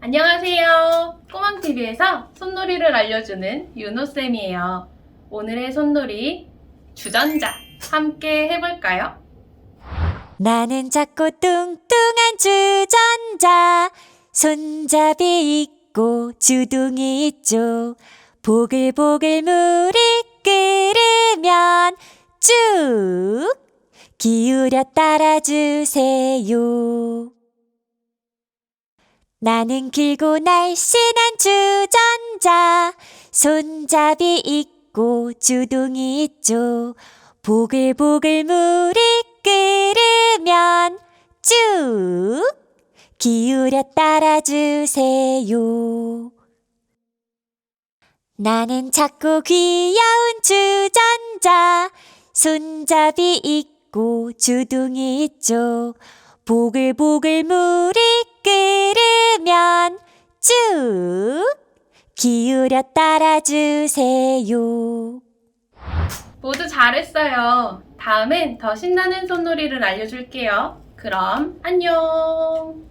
안녕하세요. 꼬망TV에서 손놀이를 알려주는 윤호쌤이에요. 오늘의 손놀이 주전자 함께 해볼까요? 나는 작고 뚱뚱한 주전자 손잡이 있고 주둥이 있죠 보글보글 물이 끓으면 쭉 기울여 따라주세요 나는 길고 날씬한 주전자 손잡이 있고 주둥이 있죠 보글보글 물이 끓으면 쭉 기울여 따라주세요. 나는 작고 귀여운 주전자 손잡이 있고 주둥이 있죠. 보글보글 물이 쭉 기울여 따라주세요. 모두 잘했어요. 다음엔 더 신나는 손놀이를 알려줄게요. 그럼 안녕.